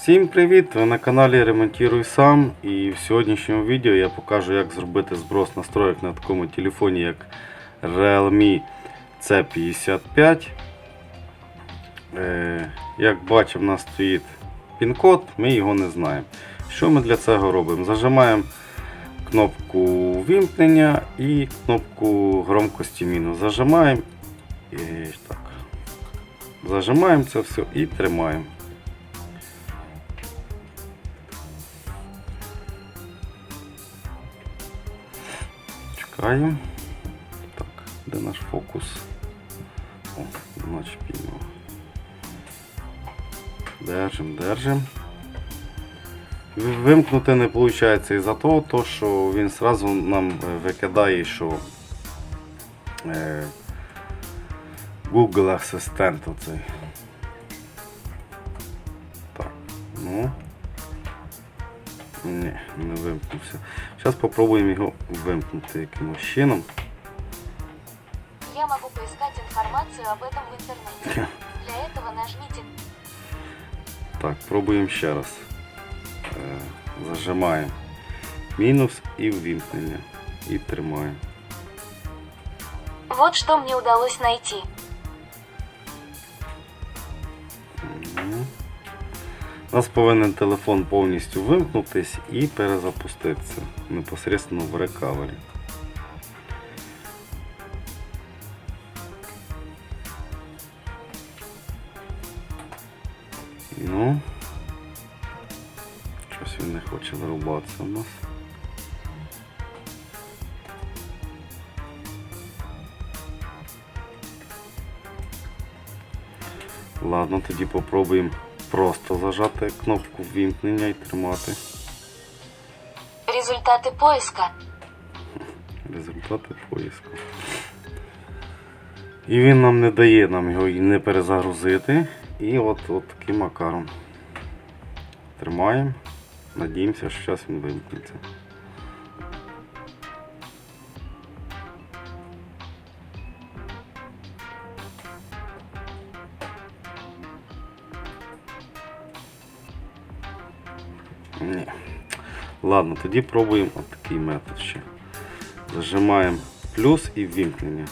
Всім привіт! Ви на каналі Ремонтіруй сам і в сьогоднішньому відео я покажу як зробити зброс настроєк на такому телефоні як Realme C55. Е, як бачимо, у нас стоїть пін-код, ми його не знаємо. Що ми для цього робимо? Зажимаємо кнопку вімкнення і кнопку громкості мінус. Зажимаємо і так. Зажимаємо це все і тримаємо. Чекаємо. Так, де наш фокус? О, наче піймав. Держим, держим. Вимкнути не виходить із-за того, то, що він сразу нам е, викидає, що е, Google асистент оцей. Так, ну. Ні, не вимкнувся. Зараз спробуємо його вимкнути якимось чином. Я могу поискать информацию об этом в интернете. Для этого нажмите Так, пробуємо ще раз. Е, Зажимаємо мінус і ввімкнення. І тримаємо. Вот что мне удалось найти. У нас повинен телефон повністю вимкнутись і перезапуститися непосередньо в рекавері. Ну, щось він не хоче вирубатися у нас. Ладно, тоді попробуємо просто зажати кнопку ввімкнення і тримати Результати поиска. результати поиску. І він нам не дає нам його і не перезагрузити. І от, от таким макаром. Тримаємо. Надіємося, що зараз він вимкнеться. Ні. Ладно, тоді пробуємо такий метод ще. Зажимаємо плюс і ввімкнення.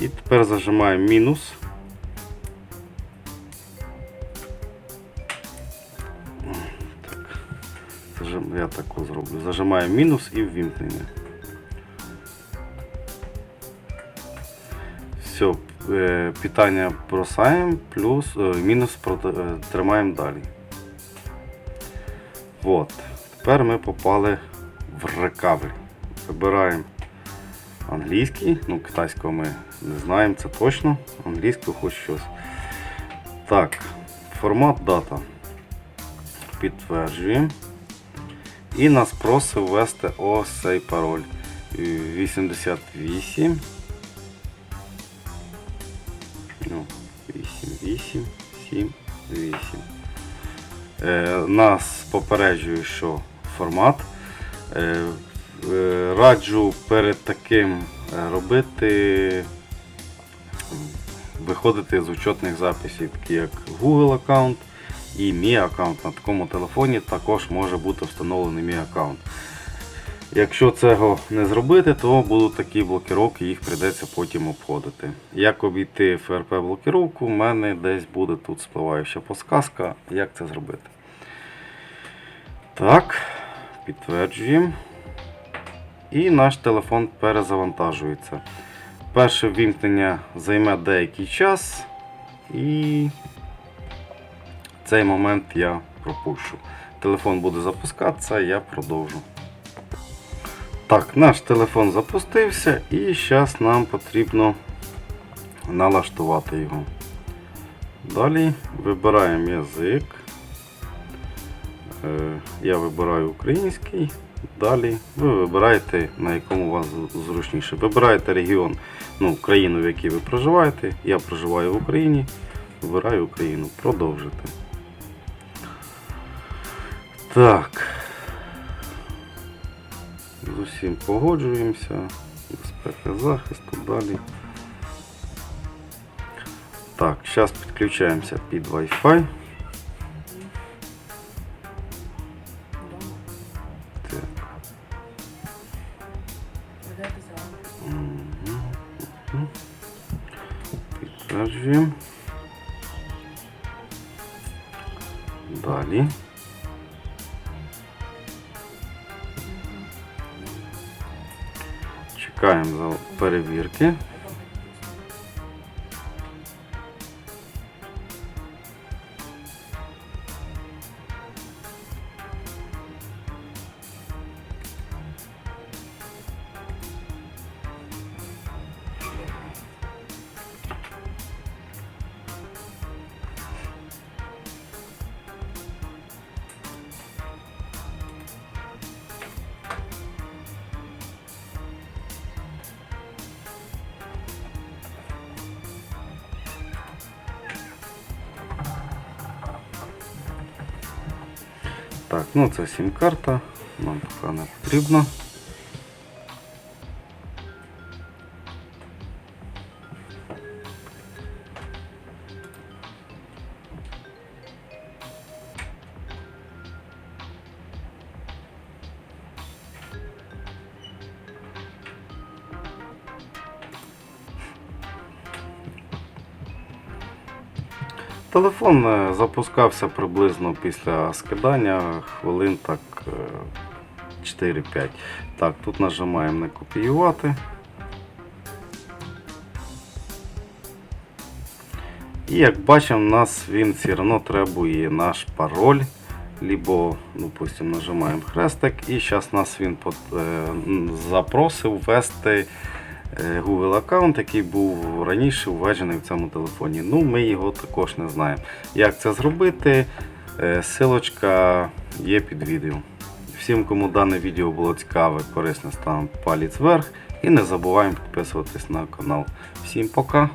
І тепер зажимаємо мінус. Так. Я таку зроблю. Зажимаємо мінус і ввімкнення. Все, питання бросаємо, плюс, е, мінус е, тримаємо далі. Вот. Тепер ми попали в рекавері. Вибираємо англійський, ну китайського ми не знаємо, це точно. Англійською хоч щось. Так, формат дата. Підтверджуємо. І нас просить ввести ось цей пароль. Е, 88. Ну, 8, 8, 7, 8. Е, нас попереджує, що формат. Е, е, раджу перед таким е, робити, виходити з учетних записів, такі як Google аккаунт і мій аккаунт. На такому телефоні також може бути встановлений мій аккаунт. Якщо цього не зробити, то будуть такі блокировки, їх прийдеться потім обходити. Як обійти ФРП блокировку, у мене десь буде тут спливаюча подсказка, як це зробити. Так, підтверджуємо. І наш телефон перезавантажується. Перше ввімкнення займе деякий час, і цей момент я пропущу. Телефон буде запускатися, я продовжу. Так, наш телефон запустився і зараз нам потрібно налаштувати його. Далі вибираємо язик. Е, Я вибираю український. Далі ви вибираєте, на якому вас зручніше. Вибираєте регіон, ну, країну, в якій ви проживаєте. Я проживаю в Україні. Вибираю Україну. Продовжити. Так. Усім погоджуємося. Безпека захисту далі. Так, зараз підключаємося під Wi-Fi. Підтверджуємо. Далі. Чекаємо перевірки. Так, ну це сім-карта, нам поки не потрібно. Телефон е, запускався приблизно після скидання хвилин так е, 4-5. Так, тут нажимаємо не копіювати. І як бачимо, нас він все одно требує наш пароль. Либо, допустим, нажимаємо хрестик, і зараз нас він е, запросив ввести е, Google аккаунт, який був раніше введений в цьому телефоні. Ну, ми його також не знаємо. Як це зробити? Е, Силочка є під відео. Всім, кому дане відео було цікаве, корисне, ставимо палець вверх і не забуваємо підписуватись на канал. Всім пока!